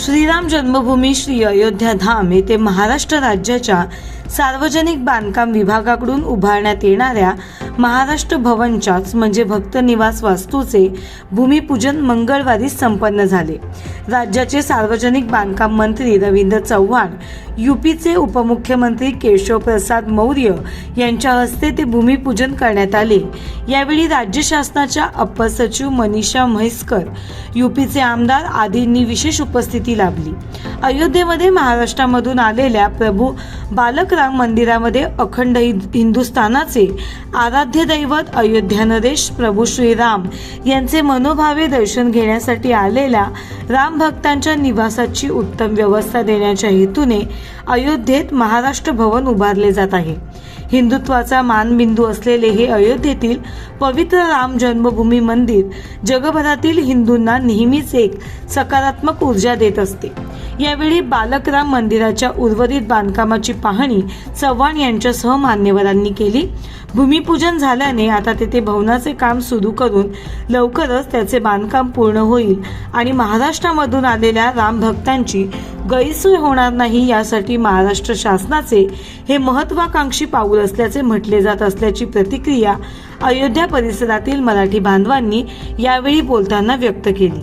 श्रीराम जन्मभूमी श्री अयोध्या धाम येथे महाराष्ट्र राज्याच्या सार्वजनिक बांधकाम विभागाकडून उभारण्यात येणाऱ्या महाराष्ट्र भवनच्याच म्हणजे भक्त निवास वास्तूचे भूमिपूजन मंगळवारी संपन्न झाले. राज्याचे सार्वजनिक बांधकाम मंत्री रवींद्र चव्हाण युपीचे उपमुख्यमंत्री केशवप्रसाद मौर्य यांच्या हस्ते ते भूमिपूजन करण्यात आले. यावेळी राज्य शासनाच्या अप्पर सचिव मनीषा म्हैसकर युपीचे आमदार आदींनी विशेष उपस्थिती लाभली. अयोध्येमध्ये महाराष्ट्रामधून आलेल्या प्रभू बालकराम मंदिरामध्ये अखंड हिंदुस्थानाचे आराध्य दैवत अयोध्या नरेश प्रभू श्रीराम यांचे मनोभावे दर्शन घेण्यासाठी आलेल्या राम भक्तांच्या निवासाची उत्तम व्यवस्था देण्याच्या हेतूने अयोध्येत महाराष्ट्र भवन उभारले जात आहे. हिंदुत्वाचा मानबिंदू असलेले हे अयोध्येतील पवित्र राम जन्मभूमी मंदिर जगभरातील हिंदूंना नेहमीच एक सकारात्मक ऊर्जा देत असते. यावेळी बालकराम मंदिराच्या उर्वरित बांधकामाची पाहणी चव्हाण यांच्यासह मान्यवरांनी केली. भूमिपूजन झाल्याने आता तेथे भवनाचे काम सुरू करून लवकरच त्याचे बांधकाम पूर्ण होईल आणि महाराष्ट्रामधून आलेल्या राम भक्तांची गैरसोय होणार नाही यासाठी महाराष्ट्र शासनाचे हे महत्वाकांक्षी पाऊल असल्याचे म्हटले जात असल्याची प्रतिक्रिया अयोध्या परिसरातील मराठी बांधवांनी यावेळी बोलताना व्यक्त केली.